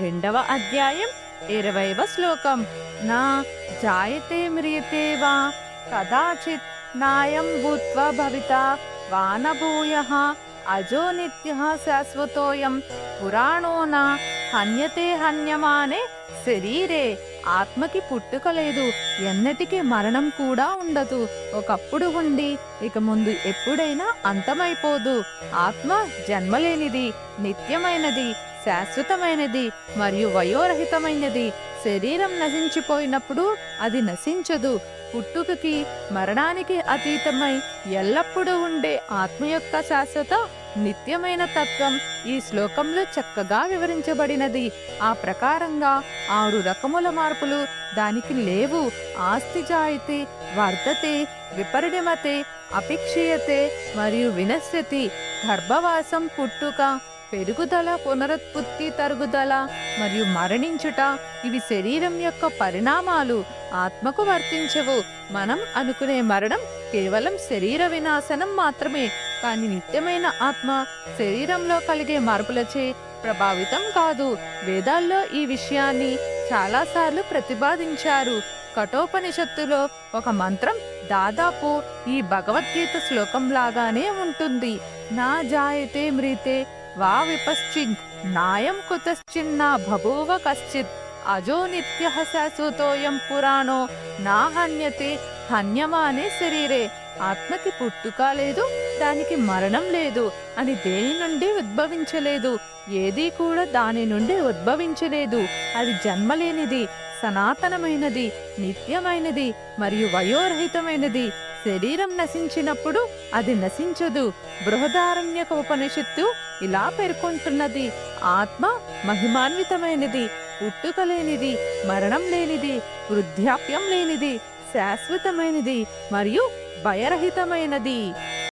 రెండవ అధ్యాయం ఇరవైవ శ్లోకం. నా జాయతే మ్రియతే వా కదాచిత్ నాయం భూత్వ భవిత వానభూయ అజో నిత్య శాశ్వతోయం పురాణో నా హన్యతే హన్యమానే శరీరే ఆత్మకి పుట్టుక లేదు ఎన్నటికీ మరణం కూడా ఉండదు. ఒకప్పుడు ఉండి ఇక ముందు ఎప్పుడైనా అంతమైపోదు. ఆత్మ జన్మలేనిది నిత్యమైనది శాశ్వతమైనది మరియు వయోరహితమైనది. శరీరం నశించిపోయినప్పుడు అది నశించదు. పుట్టుకకి మరణానికి అతీతమై ఎల్లప్పుడూ ఉండే ఆత్మ యొక్క శాశ్వత నిత్యమైన తత్వం ఈ శ్లోకంలో చక్కగా వివరించబడినది. ఆ ప్రకారంగా ఆరు రకముల మార్పులు దానికి లేవు. ఆస్తి జాయితే వర్ధతే విపరిణమతే అపిక్షీయతే మరియు వినశ్యతి గర్భవాసం పుట్టుక పెరుగుదల పునరుత్పత్తి తరుగుదల మరియు మరణించుట ఇవి శరీరం యొక్క పరిణామాలు. ఆత్మకు వర్తించవు. మనం అనుకునే మరణం కేవలం శరీర వినాశనం మాత్రమే. కానీ నిత్యమైన ఆత్మ శరీరంలో కలిగే మార్పులచే ప్రభావితం కాదు. వేదాల్లో ఈ విషయాన్ని చాలాసార్లు ప్రతిపాదించారు. కఠోపనిషత్తులో ఒక మంత్రం దాదాపు ఈ భగవద్గీత శ్లోకం లాగానే ఉంటుంది. నా జాయతే మ్రీతే వా విపశ్చిన్ నాయం కుతశ్చిన్నా బభూవ కశ్చిత్ అజో నిత్య శాశ్వతోయం పురాణో నా హన్యతే హన్యమానే శరీరే ఆత్మకి పుట్టుక లేదు దానికి మరణం లేదు అని దేని నుండి ఉద్భవించలేదు ఏదీ కూడా దాని నుండి ఉద్భవించలేదు అది జన్మలేనిది సనాతనమైనది నిత్యమైనది మరియు వయోరహితమైనది। శరీరం నశించినప్పుడు అది నశించదు. బృహదారణ్యక ఉపనిషత్తు ఇలా పేర్కొంటున్నది. ఆత్మ మహిమాన్వితమైనది పుట్టుక లేనిది మరణం లేనిది వృద్ధాప్యం లేనిది శాశ్వతమైనది మరియు భయరహితమైనది.